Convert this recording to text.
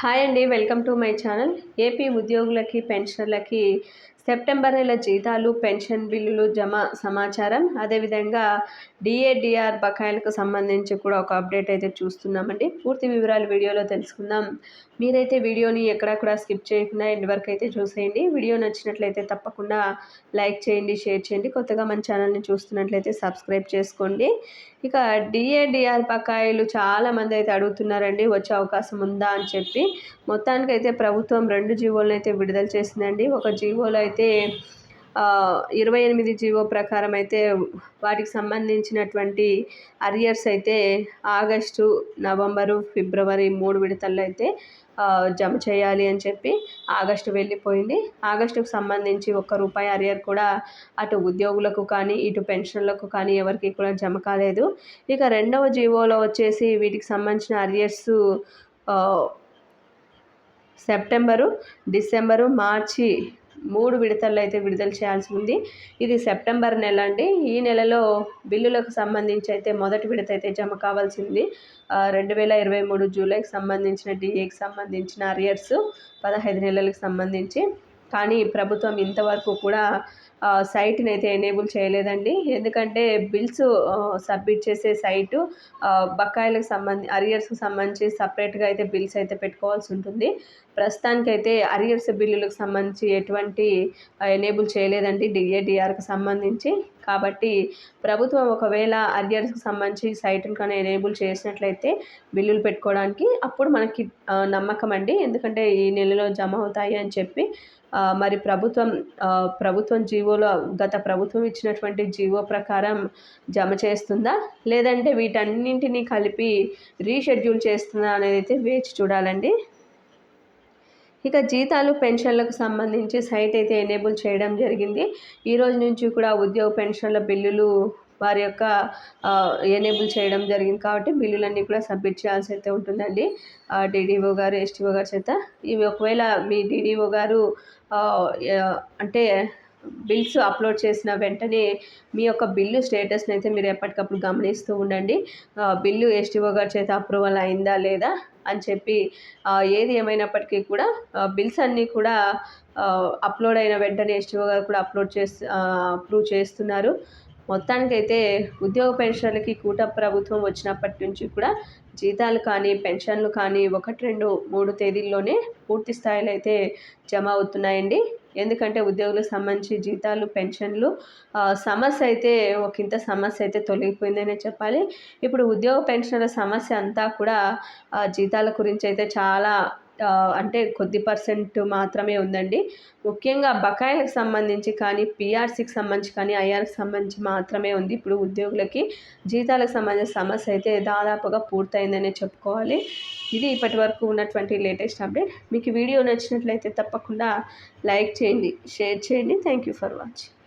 Hi అండి welcome to my channel. AP ఉద్యోగులకి పెన్షనర్లకి సెప్టెంబర్ నెల జీతాలు పెన్షన్ బిల్లులు జమ సమాచారం. అదేవిధంగా డిఏడిఆర్ బకాయిలకు సంబంధించి కూడా ఒక అప్డేట్ అయితే చూస్తున్నామండి. పూర్తి వివరాలు వీడియోలో తెలుసుకుందాం. మీరైతే వీడియోని ఎక్కడా కూడా స్కిప్ చేయకుండా ఎండ్ వరకు అయితే చూసేయండి. వీడియో నచ్చినట్లయితే తప్పకుండా లైక్ చేయండి షేర్ చేయండి. కొత్తగా మన ఛానల్ని చూస్తున్నట్లయితే సబ్స్క్రైబ్ చేసుకోండి. ఇక డిఏడిఆర్ బకాయిలు చాలామంది అయితే అడుగుతున్నారండి. వచ్చే అవకాశం ఉందా అని చెప్పి. మొత్తానికైతే ప్రభుత్వం రెండు జీవోలను అయితే విడుదల చేసిందండి. ఒక జీవోలో అయితే ఇరవై ఎనిమిది జీవో ప్రకారం అయితే వాటికి సంబంధించినటువంటి అరియర్స్ అయితే ఆగస్టు నవంబరు ఫిబ్రవరి మూడు విడతల్లో అయితే జమ చేయాలి అని చెప్పి ఆగస్టు వెళ్ళిపోయింది. ఆగస్టుకు సంబంధించి ఒక్క రూపాయి అరియర్ కూడా అటు ఉద్యోగులకు కానీ ఇటు పెన్షన్లకు కానీ ఎవరికి కూడా జమ కాలేదు. ఇక రెండవ జీవోలో వచ్చేసి వీటికి సంబంధించిన అరియర్స్ సెప్టెంబరు డిసెంబరు మార్చి మూడు విడతల్లో అయితే విడుదల చేయాల్సి ఉంది. ఇది సెప్టెంబర్ నెల అండి. ఈ నెలలో బిల్లులకు సంబంధించి అయితే మొదటి విడత అయితే జమ కావాల్సింది. రెండు వేల ఇరవై మూడు జూలైకి సంబంధించిన డిఏకి సంబంధించిన అరియర్స్ పదహైదు నెలలకు సంబంధించి. కానీ ప్రభుత్వం ఇంతవరకు కూడా సైట్ని అయితే ఎనేబుల్ చేయలేదండి. ఎందుకంటే బిల్స్ సబ్మిట్ చేసే సైటు బకాయిలకు సంబంధి అరియర్స్కి సంబంధించి సపరేట్గా అయితే బిల్స్ అయితే పెట్టుకోవాల్సి ఉంటుంది. ప్రస్తుతానికైతే అరియర్స్ బిల్లులకు సంబంధించి ఎటువంటి ఎనేబుల్ చేయలేదండి. డిఏడిఆర్కి సంబంధించి. కాబట్టి ప్రభుత్వం ఒకవేళ అరియర్స్కి సంబంధించి సైట్ని కానీ ఎనేబుల్ చేసినట్లయితే బిల్లులు పెట్టుకోవడానికి అప్పుడు మనకి నమ్మకం అండి. ఎందుకంటే ఈ నెలలో జమ అవుతాయి అని చెప్పి మరి ప్రభుత్వం ప్రభుత్వం జీవోలో గత ప్రభుత్వం ఇచ్చినటువంటి జీవో ప్రకారం జమ చేస్తుందా? లేదంటే వీటన్నింటినీ కలిపి రీషెడ్యూల్ చేస్తుందా అనేది అయితే వేచి చూడాలండి. ఇక జీతాలు పెన్షన్లకు సంబంధించి సైట్ అయితే ఎనేబుల్ చేయడం జరిగింది. ఈ రోజు నుంచి కూడా ఉద్యోగ పెన్షన్ల బిల్లులు వారి యొక్క ఎనేబుల్ చేయడం జరిగింది కాబట్టి బిల్లులన్నీ కూడా సబ్మిట్ చేయాల్సి అయితే ఉంటుందండి. డీడీఓ గారు ఎస్టీఓ గారి చేత. ఇవి ఒకవేళ మీ డీడీఓ గారు అంటే బిల్స్ అప్లోడ్ చేసిన వెంటనే మీ యొక్క బిల్లు స్టేటస్ని అయితే మీరు ఎప్పటికప్పుడు గమనిస్తూ ఉండండి. బిల్లు ఎస్టీఓ గారి చేత అప్రూవల్ అయిందా లేదా అని చెప్పి ఏది ఏమైనప్పటికీ కూడా బిల్స్ అన్నీ కూడా అప్లోడ్ అయిన వెంటనే ఎస్టీఓ గారు కూడా అప్లోడ్ చేసి అప్రూవ్ చేస్తున్నారు. మొత్తానికైతే ఉద్యోగ పెన్షన్లకి కూట ప్రభుత్వం వచ్చినప్పటి నుంచి కూడా జీతాలు కానీ పెన్షన్లు కానీ ఒకటి రెండు మూడు తేదీల్లోనే పూర్తి స్థాయిలో అయితే జమ అవుతున్నాయండి. ఎందుకంటే ఉద్యోగులకు సంబంధించి జీతాలు పెన్షన్లు సమస్య అయితే ఒక ఇంత సమస్య అయితే తొలగిపోయిందనే చెప్పాలి. ఇప్పుడు ఉద్యోగ పెన్షన్ల సమస్య అంతా కూడా జీతాల గురించి అయితే చాలా అంటే కొద్ది పర్సెంట్ మాత్రమే ఉందండి. ముఖ్యంగా బకాయిలకు సంబంధించి కానీ పిఆర్సీకి సంబంధించి కానీ ఐఆర్కి సంబంధించి మాత్రమే ఉంది. ఇప్పుడు ఉద్యోగులకి జీతాలకు సంబంధించిన సమస్య అయితే దాదాపుగా పూర్తయిందనే చెప్పుకోవాలి. ఇది ఇప్పటి వరకు ఉన్నటువంటి లేటెస్ట్ అప్డేట్. మీకు వీడియో నచ్చినట్లయితే తప్పకుండా లైక్ చేయండి షేర్ చేయండి. Thank you for watching.